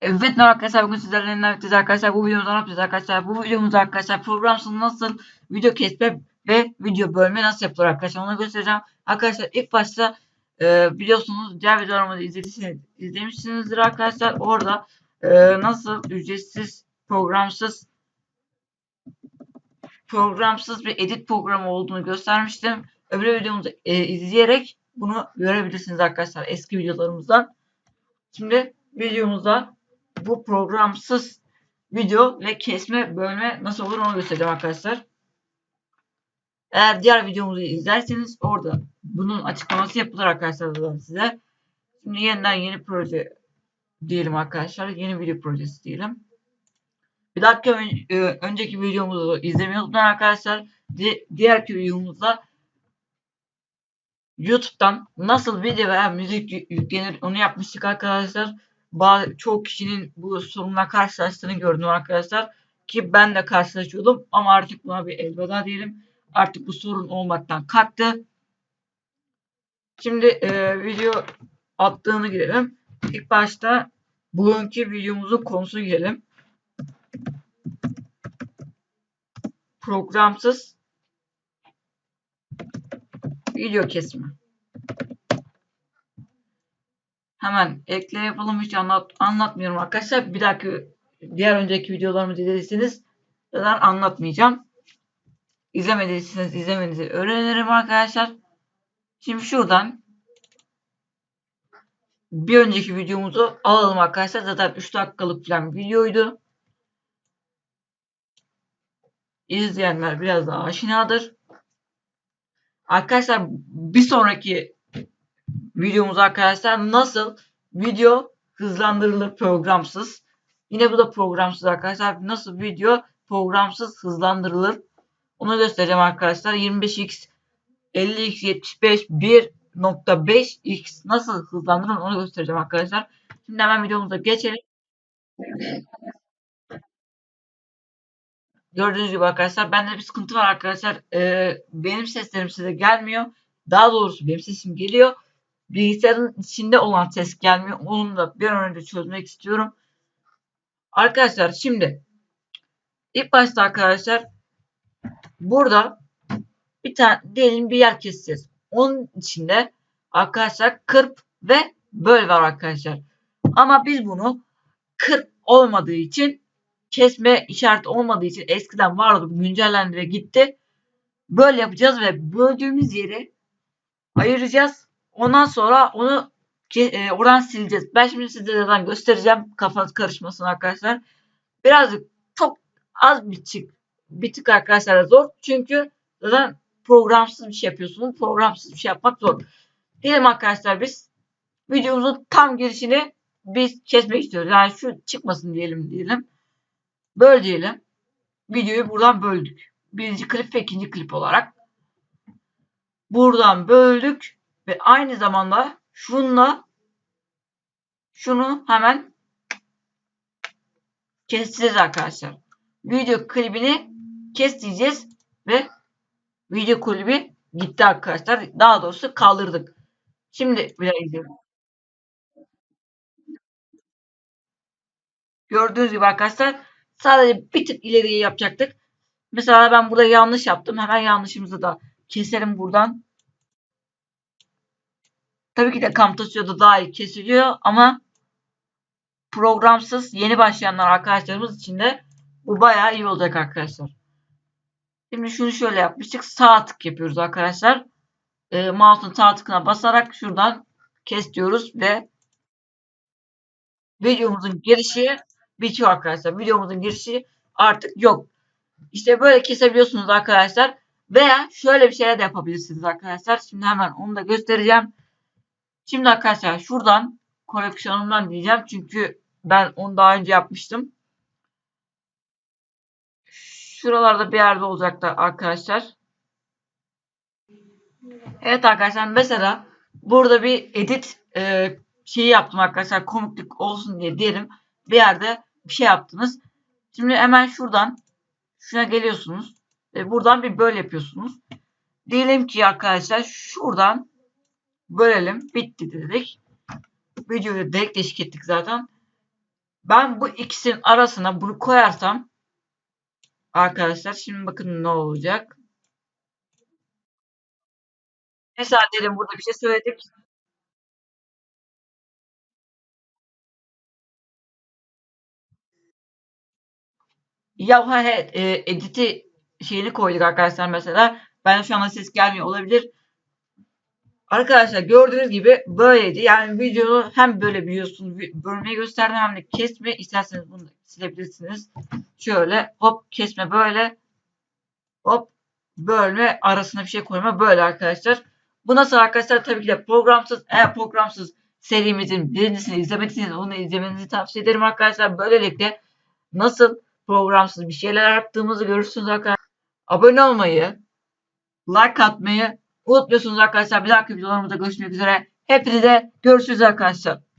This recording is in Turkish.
Evet arkadaşlar bugün sizlerle yapacağız. Arkadaşlar bu videomuzda ne yapacağız? Arkadaşlar bu videomuzda arkadaşlar programsız nasıl video kesme ve video bölme nasıl yapılır arkadaşlar? Onu göstereceğim. Arkadaşlar ilk başta e, biliyorsunuz diğer videolarımızı izlediyseniz izlemişsinizdir arkadaşlar. Orada e, nasıl ücretsiz programsız programsız bir edit programı olduğunu göstermiştim. Öbür videomuzu e, izleyerek bunu görebilirsiniz arkadaşlar eski videolarımızdan. Şimdi videomuzda bu programsız video ve kesme bölme nasıl olur onu göstereceğim arkadaşlar. Eğer diğer videomuzu izlerseniz orada bunun açıklaması yapılır arkadaşlar zaten size. Şimdi yeniden yeni proje diyelim arkadaşlar. Yeni video projesi diyelim. Bir dakika ön, e, önceki videomuzu izlemeyi arkadaşlar. Di diğer videomuzda YouTube'dan nasıl video veya müzik yüklenir onu yapmıştık arkadaşlar bazı çok kişinin bu sorunla karşılaştığını gördüm arkadaşlar. Ki ben de karşılaşıyordum ama artık buna bir elveda diyelim. Artık bu sorun olmaktan kalktı. Şimdi e, video attığını girelim. İlk başta bugünkü videomuzun konusu girelim. Programsız video kesme. Hemen ekle yapalım hiç anlat, anlatmıyorum arkadaşlar. Bir dahaki diğer önceki videolarımı izlediyseniz zaten anlatmayacağım. İzlemediyseniz izlemenizi öğrenirim arkadaşlar. Şimdi şuradan bir önceki videomuzu alalım arkadaşlar. Zaten 3 dakikalık falan bir videoydu. İzleyenler biraz daha aşinadır. Arkadaşlar bir sonraki videomuz arkadaşlar nasıl video hızlandırılır programsız. Yine bu da programsız arkadaşlar. Nasıl video programsız hızlandırılır. Onu göstereceğim arkadaşlar. 25x 50x 75 1.5x nasıl hızlandırılır onu göstereceğim arkadaşlar. Şimdi hemen videomuza geçelim. Gördüğünüz gibi arkadaşlar bende bir sıkıntı var arkadaşlar. Ee, benim seslerim size gelmiyor. Daha doğrusu benim sesim geliyor bilgisayarın içinde olan ses gelmiyor. Onu da bir an önce çözmek istiyorum. Arkadaşlar şimdi ilk başta arkadaşlar burada bir tane diyelim bir yer keseceğiz. Onun içinde arkadaşlar kırp ve böl var arkadaşlar. Ama biz bunu kırp olmadığı için kesme işareti olmadığı için eskiden vardı güncellendi ve gitti. Böyle yapacağız ve böldüğümüz yeri ayıracağız Ondan sonra onu e, oradan sileceğiz. Ben şimdi size zaten göstereceğim kafanız karışmasın arkadaşlar. Birazcık çok az bir tık bir tık arkadaşlar zor. Çünkü zaten programsız bir şey yapıyorsunuz. Programsız bir şey yapmak zor. Diyelim arkadaşlar biz videomuzun tam girişini biz kesmek istiyoruz. Yani şu çıkmasın diyelim diyelim. Böl diyelim. Videoyu buradan böldük. Birinci klip ve ikinci klip olarak. Buradan böldük. Ve aynı zamanda şunla şunu hemen keseceğiz arkadaşlar. Video klibini kes diyeceğiz ve video klibi gitti arkadaşlar. Daha doğrusu kaldırdık. Şimdi bir daha izleyelim. Gördüğünüz gibi arkadaşlar sadece bir tık ileriye yapacaktık. Mesela ben burada yanlış yaptım. Hemen yanlışımızı da keselim buradan. Tabii ki de Camtasio'da daha iyi kesiliyor ama programsız yeni başlayanlar arkadaşlarımız için de bu bayağı iyi olacak arkadaşlar. Şimdi şunu şöyle yapmıştık. Sağ tık yapıyoruz arkadaşlar. E, mouse'un sağ tıkına basarak şuradan kes diyoruz ve videomuzun girişi bitiyor arkadaşlar. Videomuzun girişi artık yok. İşte böyle kesebiliyorsunuz arkadaşlar. Veya şöyle bir şeyler de yapabilirsiniz arkadaşlar. Şimdi hemen onu da göstereceğim. Şimdi arkadaşlar şuradan koleksiyonumdan diyeceğim. Çünkü ben onu daha önce yapmıştım. Şuralarda bir yerde olacaktır arkadaşlar. Evet arkadaşlar mesela burada bir edit e, şeyi yaptım arkadaşlar komiklik olsun diye diyelim. Bir yerde bir şey yaptınız. Şimdi hemen şuradan şuna geliyorsunuz. Ve buradan bir böyle yapıyorsunuz. Diyelim ki arkadaşlar şuradan bölelim. Bitti dedik. Videoyu direkt eşlik ettik zaten. Ben bu ikisinin arasına bunu koyarsam arkadaşlar şimdi bakın ne olacak. Mesela dedim burada bir şey söyledik. Ya ha he, e, editi şeyini koyduk arkadaşlar mesela. Ben şu anda ses gelmiyor olabilir. Arkadaşlar gördüğünüz gibi böyleydi. Yani videoyu hem böyle biliyorsunuz bölmeyi gösterdim hem de kesme. İsterseniz bunu silebilirsiniz. Şöyle hop kesme böyle. Hop bölme arasına bir şey koyma böyle arkadaşlar. Bu nasıl arkadaşlar? Tabii ki de programsız. Eğer programsız serimizin birincisini izlemediyseniz onu izlemenizi tavsiye ederim arkadaşlar. Böylelikle nasıl programsız bir şeyler yaptığımızı görürsünüz arkadaşlar. Abone olmayı, like atmayı unutmuyorsunuz arkadaşlar. Bir dahaki videolarımızda görüşmek üzere. Hepinize görüşürüz arkadaşlar.